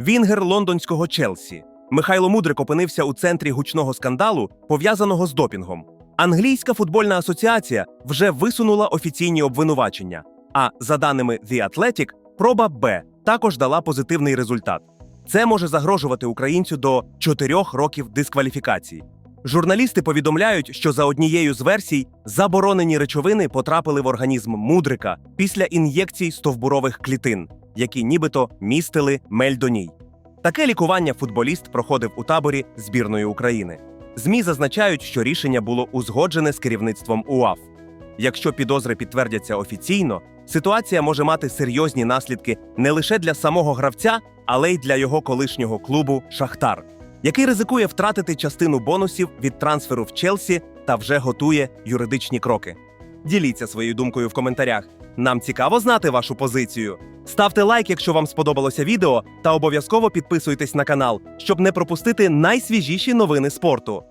Вінгер лондонського Челсі. Михайло Мудрик опинився у центрі гучного скандалу, пов'язаного з допінгом. Англійська футбольна асоціація вже висунула офіційні обвинувачення. А за даними The Athletic, проба Б також дала позитивний результат. Це може загрожувати українцю до 4 років дискваліфікації. Журналісти повідомляють, що за однією з версій заборонені речовини потрапили в організм мудрика після ін'єкцій стовбурових клітин, які нібито містили мельдоній. Таке лікування футболіст проходив у таборі збірної України. ЗМІ зазначають, що рішення було узгоджене з керівництвом УАФ. Якщо підозри підтвердяться офіційно, ситуація може мати серйозні наслідки не лише для самого гравця, але й для його колишнього клубу Шахтар, який ризикує втратити частину бонусів від трансферу в Челсі та вже готує юридичні кроки. Діліться своєю думкою в коментарях. Нам цікаво знати вашу позицію. Ставте лайк, якщо вам сподобалося відео, та обов'язково підписуйтесь на канал, щоб не пропустити найсвіжіші новини спорту.